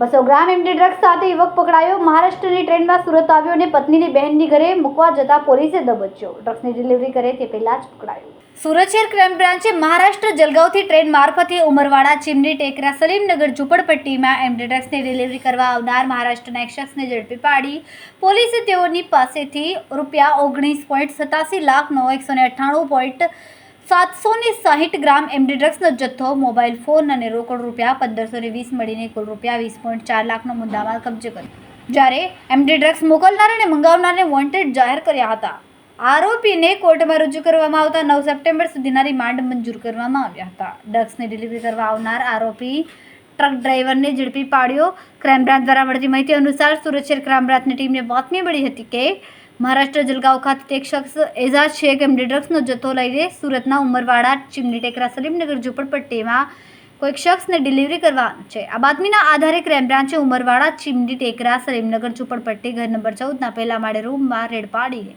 બસો ગ્રામ MD drugs સાથે યુવક પકડાયો. મહારાષ્ટ્રની ટ્રેનમાં સુરત આવ્યો અને પત્નીની બહેનની ઘરે મૂકવા જતા પોલીસે દબચ્યો. ડ્રગ્સની ડિલિવરી કરે તે પહેલા જ પકડાયો. સુરત શહેર ક્રાઇમ બ્રાન્ચે મહારાષ્ટ્ર જલગાંવથી ટ્રેન મારફતે ઉમરવાડા, ચીમની ટેકરા, સલીમનગર, ઝુંપડપટ્ટીમાં એમડી ડ્રગ્સની ડિલિવરી કરવા આવનાર મહારાષ્ટ્રના એક શખ્સને ઝડપી પાડી. પોલીસે તેઓની પાસેથી રૂપિયા ઓગણીસ પોઈન્ટ સતાસી લાખનો એકસો ને અઠ્ઠાણું પોઈન્ટ સાતસો ને સાહીઠ ગ્રામ એમડી ડ્રગ્સનો જથ્થો, મોબાઈલ ફોન અને રોકડ રૂપિયા પંદરસો ને વીસ મળીને કુલ રૂપિયા વીસ પોઈન્ટ ચાર લાખનો મુદ્દામાલ કબજે કર્યો. જ્યારે એમડી ડ્રગ્સ મોકલનાર અને મંગાવનારને વોન્ટેડ જાહેર કર્યા હતા. આરોપીને કોર્ટમાં રજૂ કરવામાં આવતા નવ સપ્ટેમ્બર સુધીના રિમાન્ડ મંજૂર કરવામાં આવ્યા હતા. ડ્રગ્સની ડિલિવરી કરવા આવનાર આરોપી, ટ્રક ડ્રાઈવરને ઝડપી પાડ્યો. ક્રાઇમ બ્રાન્ચ દ્વારા મળતી માહિતી અનુસાર સુરત શહેર ક્રાઇમ બ્રાન્ચની ટીમને બાતમી મળી હતી કે મહારાષ્ટ્ર જલગાંવ ખાતે એક શખ્સ એઝાજ શેખ એમડી ડ્રગ્સનો જથ્થો લઈને સુરતના ઉમરવાડા, ચીમની ટેકરા, સલીમનગર, ઝુંપડપટ્ટીમાં કોઈક શખ્સને ડિલિવરી કરવા છે. આ બાતમીના આધારે ક્રાઇમ બ્રાન્ચે ઉમરવાડા, ચીમની ટેકરા, સલીમનગર, ઝુંપડપટ્ટી, ઘર નંબર ચૌદના પહેલા માળે રૂમમાં રેડ પાડીને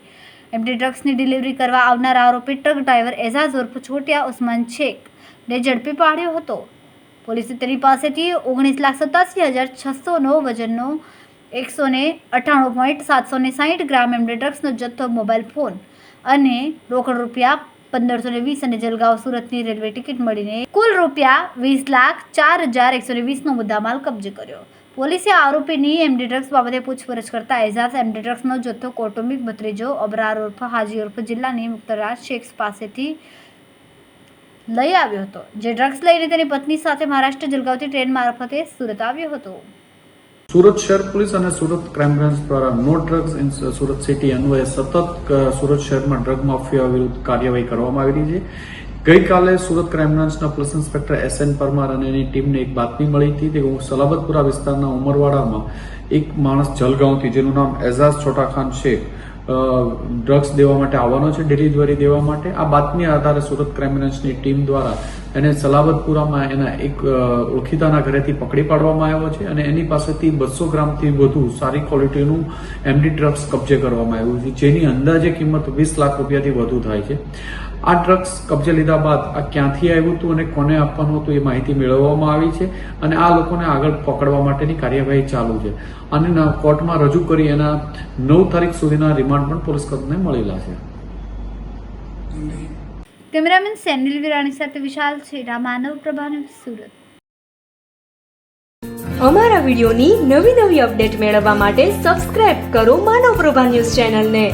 એમડી ડ્રગ્સની ડિલિવરી કરવા આવનાર આરોપી ટ્રક ડ્રાઈવર એઝાઝ ઉર્ફ છોટિયા ઉસ્માન શેખને ઝડપી પાડ્યો હતો. પોલીસે તેની પાસેથી ઓગણીસ લાખ સત્તાસી હજાર છસોનો વજનનો એકસો ને અઠ્ઠાણું પોઈન્ટ સાતસો ને સાહીઠ ગ્રામ એમને ડ્રગ્સનો જથ્થો મોબાઈલ ફોન અને રોકડ રૂપિયા પંદરસો ને વીસ અને જલગાંવ સુરતની રેલવે ટિકિટ મળીને કુલ રૂપિયા વીસ લાખ ચાર હજાર એકસો ને વીસનો મુદ્દામાલ કબજે કર્યો. પોલીસે આરોપીની એમડી ડ્રગ્સ બાબતે પૂછપરછ કરતા એઝાઝ એમડી ડ્રગ્સનો જથ્થો કૌટુંબિક ભત્રીજો અબરાર ઉર્ફ હાજી ઉર્ફ જિલ્લાની મુક્તરાજ શેખ પાસેથી લઈ આવ્યો હતો. જે ડ્રગ્સ લઈને તેની પત્ની સાથે મહારાષ્ટ્ર જલગાંવથી ટ્રેન મારફતે સુરત આવ્યો હતો. સુરત શહેર પોલીસ અને સુરત ક્રાઇમ બ્રાન્ચ દ્વારા no drugs in Surat city અન્વયે સતત સુરત શહેરમાં ડ્રગ માફિયા વિરુદ્ધ કાર્યવાહી કરવામાં આવી રહી છે. ગઈકાલે સુરત ક્રાઇમ બ્રાન્ચના police inspector S N Parmar અને એની ટીમને એક બાતમી મળી હતી તે સલાબતપુરા વિસ્તારના ઉમરવાડામાં એક માણસ જલગાંવથી, જેનું નામ એઝાઝ છોટા ખાન શેખ ડ્રગ્સ દેવા માટે આવવાનો છે ડિલિવરી દેવા માટે. આ બાતમી આધારે સુરત ક્રાઇમ બ્રાન્ચની ટીમ દ્વારા એને સલાબતપુરામાં એના એક ઓળખીતાના ઘરેથી પકડી પાડવામાં આવ્યો છે અને એની પાસેથી બસો ગ્રામથી વધુ સારી ક્વોલિટીનું એમડી ડ્રગ્સ કબજે કરવામાં આવ્યું છે, જેની અંદાજે કિંમત વીસ લાખ રૂપિયાથી વધુ થાય છે. આ ડ્રગ્સ કબજે લીધા બાદ આ ક્યાંથી આવ્યું હતું અને કોને આપવાનું હતું એ માહિતી મેળવવામાં આવી છે અને આ લોકોને આગળ પકડવા માટેની કાર્યવાહી ચાલુ છે. અને ન- કોર્ટમાં રજૂ કરી એના નવ તારીખ સુધીના રિમાન્ડ પણ પોલીસ કદને મળેલા છે. કેમેરામેન સેનિલ વિરાણી સાથે વિશાલ છેડા માનવ પ્રભાને સુરત. અમારા વિડીયોની નવી નવી અપડેટ મેળવવા માટે સબસ્ક્રાઇબ કરો માનવ પ્રભા ન્યૂઝ ચેનલને.